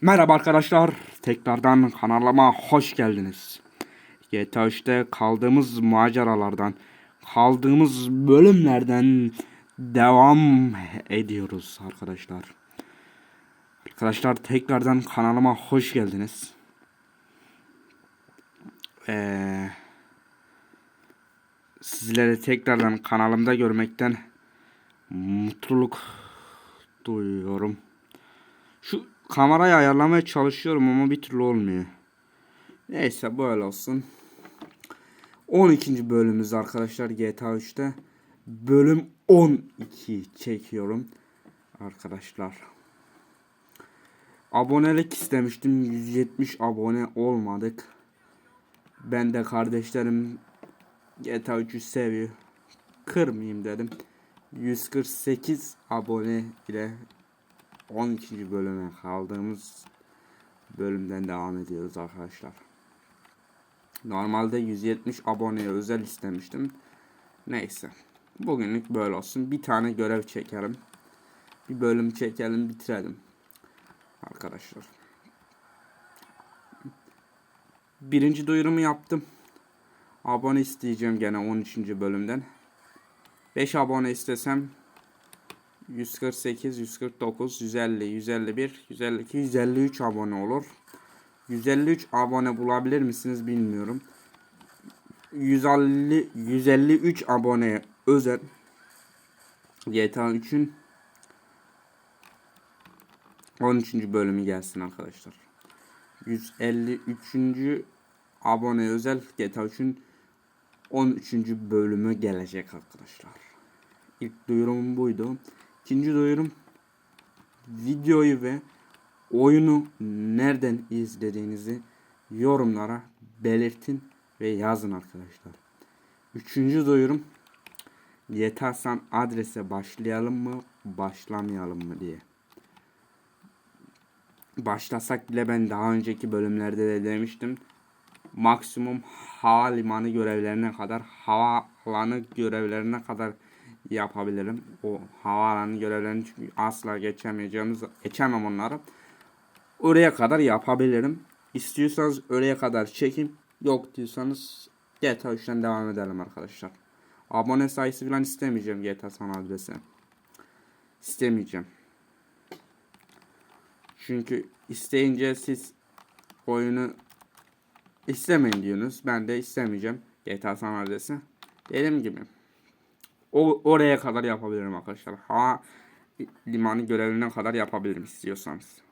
Merhaba arkadaşlar. Tekrardan kanalıma hoş geldiniz. GTA 3'te kaldığımız maceralardan, kaldığımız bölümlerden devam ediyoruz arkadaşlar. Arkadaşlar tekrardan kanalıma hoş geldiniz. Ee, sizleri tekrardan kanalımda görmekten mutluluk duyuyorum. Şu kamerayı ayarlamaya çalışıyorum ama bir türlü olmuyor. Neyse böyle olsun. 12. bölümümüz arkadaşlar GTA 3'te. Bölüm 12 çekiyorum. Arkadaşlar. Abonelik istemiştim. 170 abone olmadık. Ben de kardeşlerim GTA 3'ü seviyor. Kırmayayım dedim. 148 abone ile 12. bölüme kaldığımız bölümden devam ediyoruz arkadaşlar. Normalde 170 aboneye özel istemiştim. Neyse. Bugünlük böyle olsun. Bir tane görev çekerim. Bir bölüm çekelim bitirelim. Arkadaşlar. Birinci duyurumu yaptım. Abone isteyeceğim gene 13. bölümden. 5 abone istesem 148, 149, 150, 151, 152, 153 abone olur. 153 abone bulabilir misiniz bilmiyorum. 150 153 abone özel GTA 3'ün 13. bölümü gelsin arkadaşlar. 153. abone özel GTA 3'ün 13. bölümü gelecek arkadaşlar. İlk duyurumum buydu. İkinci duyurum videoyu ve oyunu nereden izlediğinizi yorumlara belirtin ve yazın arkadaşlar. Üçüncü duyurum GTA adrese başlayalım mı başlamayalım mı diye. Başlasak bile ben daha önceki bölümlerde de demiştim. Maksimum havalimanı görevlerine kadar havalanı görevlerine kadar yapabilirim. O havaalanı görevlerini çünkü asla geçemeyeceğimiz, geçemem onları. Oraya kadar yapabilirim. İstiyorsanız oraya kadar çekin. Yok diyorsanız GTA 3'ten devam edelim arkadaşlar. Abone sayısı falan istemeyeceğim GTA San adresi. İstemeyeceğim. Çünkü isteyince siz oyunu istemeyin diyorsunuz. Ben de istemeyeceğim GTA San adresi. Dediğim gibi o oraya kadar yapabilirim arkadaşlar. Ha limanı görevine kadar yapabilirim istiyorsanız.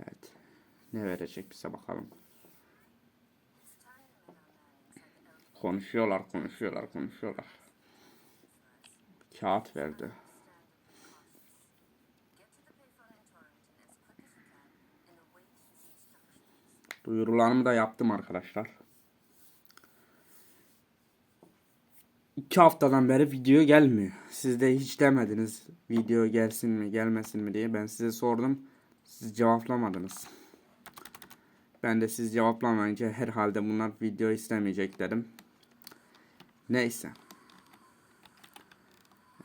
Evet. Ne verecek bize bakalım. Konuşuyorlar, konuşuyorlar, konuşuyorlar. Kağıt verdi. Duyurularımı da yaptım arkadaşlar. İki haftadan beri video gelmiyor. Siz de hiç demediniz video gelsin mi gelmesin mi diye. Ben size sordum. Siz cevaplamadınız. Ben de siz cevaplamayınca herhalde bunlar video istemeyecek dedim. Neyse.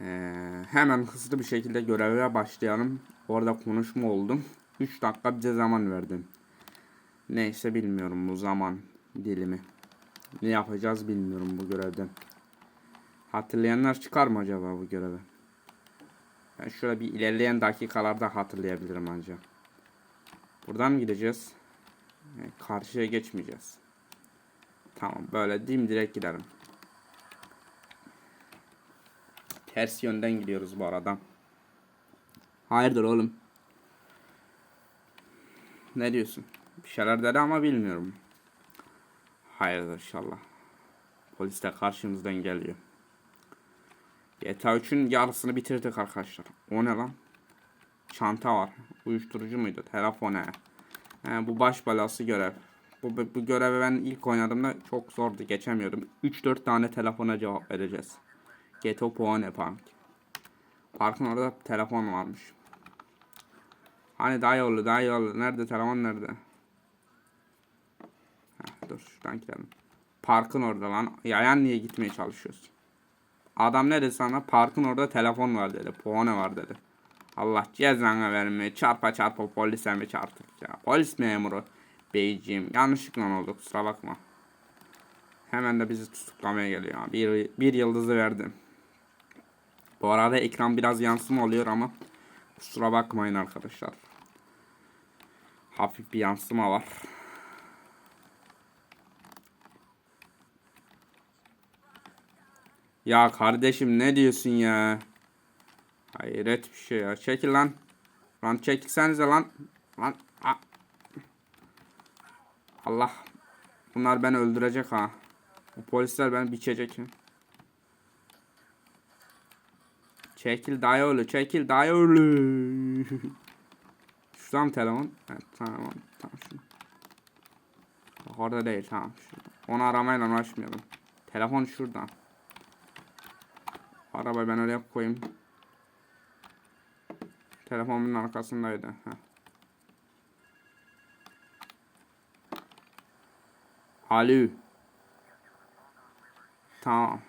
Ee, hemen hızlı bir şekilde göreve başlayalım. Orada konuşma oldum. 3 dakika bize zaman verdim. Neyse bilmiyorum bu zaman dilimi. Ne yapacağız bilmiyorum bu görevden. Hatırlayanlar çıkar mı acaba bu görevi? Ben şöyle bir ilerleyen dakikalarda hatırlayabilirim ancak. Buradan mı gideceğiz? Yani karşıya geçmeyeceğiz. Tamam böyle dimdirek gidelim. Ters yönden gidiyoruz bu arada. Hayırdır oğlum? Ne diyorsun? Bir şeyler dedi ama bilmiyorum. Hayırdır inşallah. Polis de karşımızdan geliyor. GTA 3'ün yarısını bitirdik arkadaşlar. O ne lan? Çanta var. Uyuşturucu muydu? Telefon he. he bu baş belası görev. Bu, bu görevi ben ilk oynadığımda çok zordu. Geçemiyordum. 3-4 tane telefona cevap vereceğiz. Geto Puane Park. Parkın orada telefon varmış. Hani daha yollu daha yollu. Nerede telefon nerede? Heh, dur şuradan gidelim. Parkın orada lan. Yayan niye gitmeye çalışıyorsun? Adam ne dedi sana? Parkın orada telefon var dedi. Puane var dedi. Allah cezanı vermeye çarpa çarpa polise mi çarptık ya. Polis memuru beyciğim yanlışlıkla oldu kusura bakma. Hemen de bizi tutuklamaya geliyor. Bir, bir yıldızı verdim. Bu arada ekran biraz yansıma oluyor ama kusura bakmayın arkadaşlar. Hafif bir yansıma var. Ya kardeşim ne diyorsun ya? Hayret bir şey ya. Çekil lan. Lan çekilsenize lan. Lan. a- Allah. Bunlar beni öldürecek ha. Bu polisler beni biçecek. Çekil dayıoğlu. Çekil dayıoğlu. Şuradan mı telefon? Evet tamam. Tamam şunu. Orada değil tamam. Şurada. Onu aramayla uğraşmayalım. Telefon şuradan. Arabayı ben oraya koyayım. Telefonumun arkasındaydı. Heh. Alo. Tamam.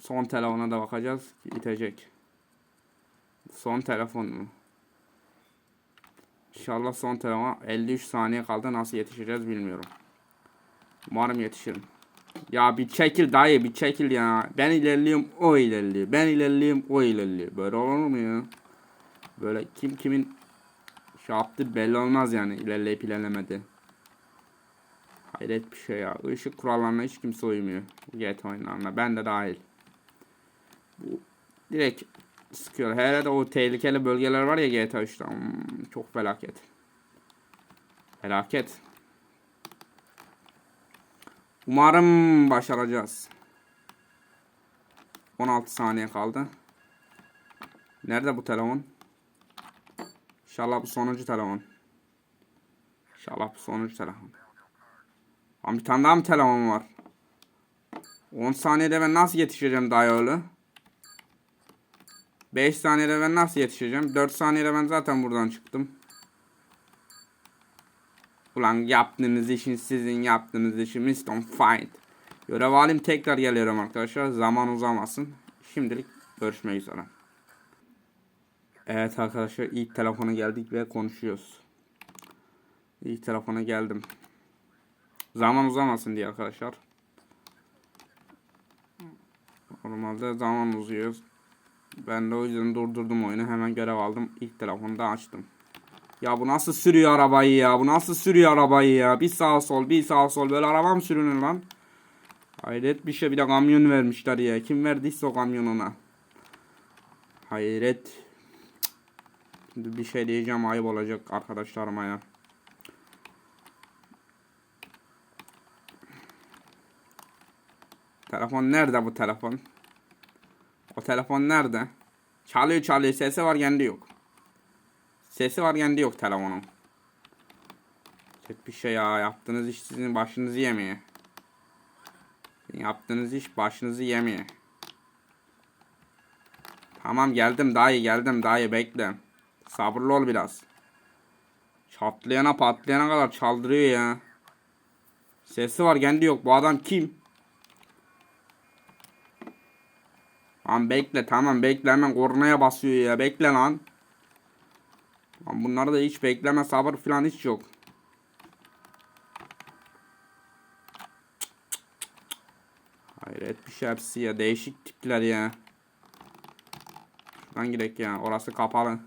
Son telefona da bakacağız. İtecek. Son telefon mu? İnşallah son telefona 53 saniye kaldı. Nasıl yetişeceğiz bilmiyorum. Umarım yetişirim. Ya bir çekil dayı bir çekil ya. Ben ilerliyorum o ilerliyor. Ben ilerliyorum o ilerliyor. Böyle olur mu ya? Böyle kim kimin şey yaptı belli olmaz yani ilerleyip ilerlemedi. Hayret bir şey ya. Işık kurallarına hiç kimse uymuyor. GTA oyunlarına. Ben de dahil. Bu direkt sıkıyor. Hele de o tehlikeli bölgeler var ya GTA 3'te. Hmm, çok felaket. Felaket. Umarım başaracağız. 16 saniye kaldı. Nerede bu telefon? İnşallah bu sonuncu telefon. İnşallah bu sonuncu telefon. Ama bir tane daha mı telefon var? 10 saniyede ben nasıl yetişeceğim dayıoğlu? 5 saniyede ben nasıl yetişeceğim? 4 saniyede ben zaten buradan çıktım. Ulan yaptığınız işin sizin yaptığınız işin Mr. Fight. Görev alayım tekrar geliyorum arkadaşlar. Zaman uzamasın. Şimdilik görüşmek üzere. Evet arkadaşlar ilk telefona geldik ve konuşuyoruz. İlk telefona geldim. Zaman uzamasın diye arkadaşlar. Normalde zaman uzuyor. Ben de o yüzden durdurdum oyunu. Hemen görev aldım. İlk telefonu da açtım. Ya bu nasıl sürüyor arabayı ya? Bu nasıl sürüyor arabayı ya? Bir sağ sol, bir sağ sol. Böyle araba mı sürünür lan? Hayret bir şey. Bir de kamyon vermişler ya. Kim verdiyse o kamyon ona. Hayret. Şimdi bir şey diyeceğim ayıp olacak arkadaşlarıma ya. Telefon nerede bu telefon? O telefon nerede? Çalıyor çalıyor sesi var kendi yok. Sesi var kendi yok telefonun. Tek bir şey ya yaptığınız iş sizin başınızı yemeye. Yaptığınız iş başınızı yemeye. Tamam geldim dayı geldim dayı bekle. Sabırlı ol biraz. Çatlayana patlayana kadar çaldırıyor ya. Sesi var kendi yok. Bu adam kim? Lan bekle tamam bekle hemen kornaya basıyor ya. Bekle lan. Bunlarda da hiç bekleme sabır falan hiç yok. Hayret bir şey hepsi ya. Değişik tipler ya. Şuradan gidelim ya. Orası kapalı.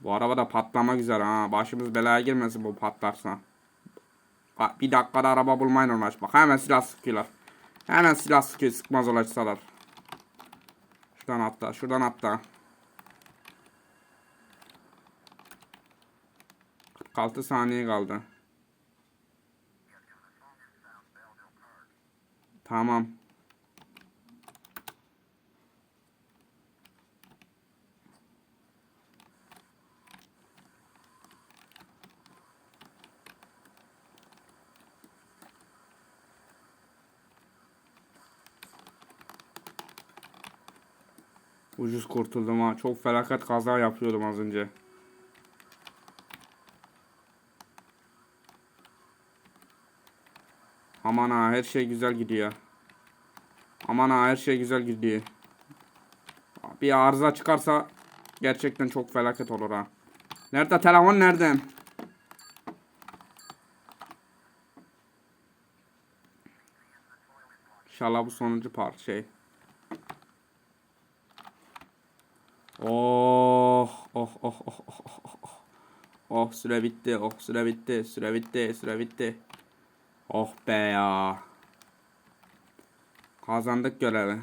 Bu araba da patlamak üzere ha. Başımız belaya girmesin bu patlarsa. Bir dakikada araba bulmayla uğraş. Bak hemen silah sıkıyorlar. Hemen silah sıkıyor sıkmaz ulaşsalar. Şuradan atla şuradan atla. 46 saniye kaldı. Tamam. Ucuz kurtuldum ha. Çok felaket kaza yapıyordum az önce. Aman ha her şey güzel gidiyor. Aman ha her şey güzel gidiyor. Bir arıza çıkarsa gerçekten çok felaket olur ha. Nerede telefon nerede? İnşallah bu sonuncu part şey. Oh oh oh oh oh oh oh oh. Oh süre bitti. Oh süre bitti. Süre bitti. Süre bitti. Oh be ya. Kazandık görevi.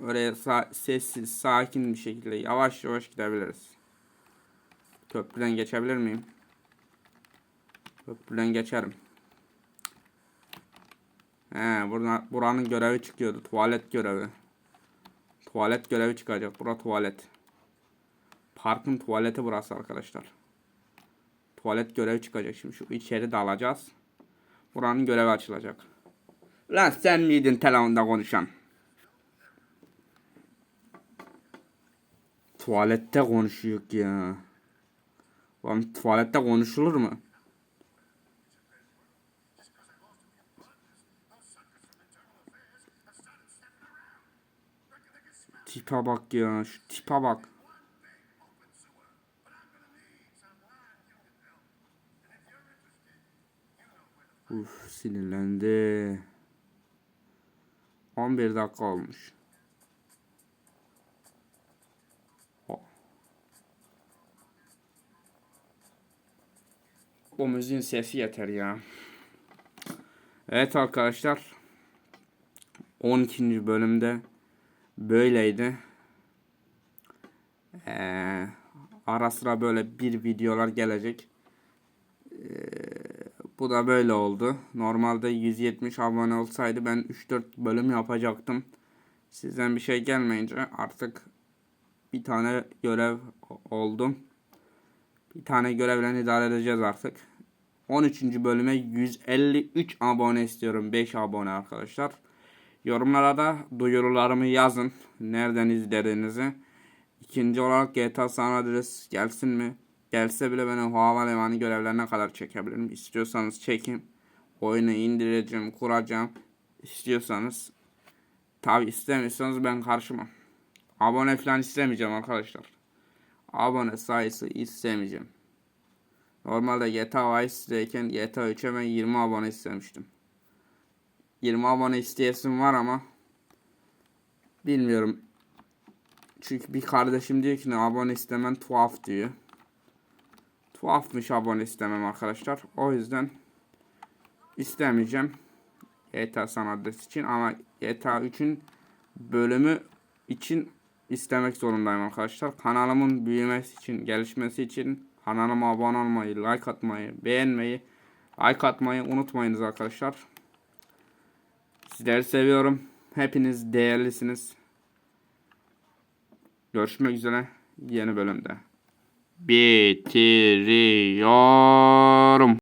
Böyle sa- sessiz, sakin bir şekilde yavaş yavaş gidebiliriz. Köprüden geçebilir miyim? Köprüden geçerim. He, buradan, buranın görevi çıkıyordu. Tuvalet görevi. Tuvalet görevi çıkacak. Bura tuvalet. Parkın tuvaleti burası arkadaşlar. Tuvalet görevi çıkacak şimdi. Şu içeri dalacağız. Buranın görevi açılacak. Lan sen miydin telefonda konuşan? Tuvalette konuşuyor ya. Lan tuvalette konuşulur mu? Tipe bak ya. Şu tipe bak. Uf sinirlendi. 11 dakika olmuş. O- Bu müziğin sesi yeter ya. Evet arkadaşlar. 12. bölümde böyleydi. Ee, ara sıra böyle bir videolar gelecek. Ee, bu da böyle oldu. Normalde 170 abone olsaydı ben 3-4 bölüm yapacaktım. Sizden bir şey gelmeyince artık bir tane görev oldum. Bir tane görevle idare edeceğiz artık. 13. bölüme 153 abone istiyorum. 5 abone arkadaşlar. Yorumlara da duyurularımı yazın. Nereden izlediğinizi. İkinci olarak GTA San Andreas gelsin mi? Gelse bile ben o havalimanı görevlerine kadar çekebilirim. İstiyorsanız çekin. Oyunu indireceğim, kuracağım. İstiyorsanız. Tabi istemiyorsanız ben karşıma. Abone falan istemeyeceğim arkadaşlar. Abone sayısı istemeyeceğim. Normalde GTA Vice'deyken GTA 3'e ben 20 abone istemiştim. 20 abone isteyesim var ama bilmiyorum. Çünkü bir kardeşim diyor ki ne abone istemen tuhaf diyor. Tuhafmış abone istemem arkadaşlar. O yüzden istemeyeceğim. GTA San Andreas için ama GTA 3'ün bölümü için istemek zorundayım arkadaşlar. Kanalımın büyümesi için, gelişmesi için kanalıma abone olmayı, like atmayı, beğenmeyi, like atmayı unutmayınız arkadaşlar. Sizleri seviyorum. Hepiniz değerlisiniz. Görüşmek üzere yeni bölümde. Bitiriyorum.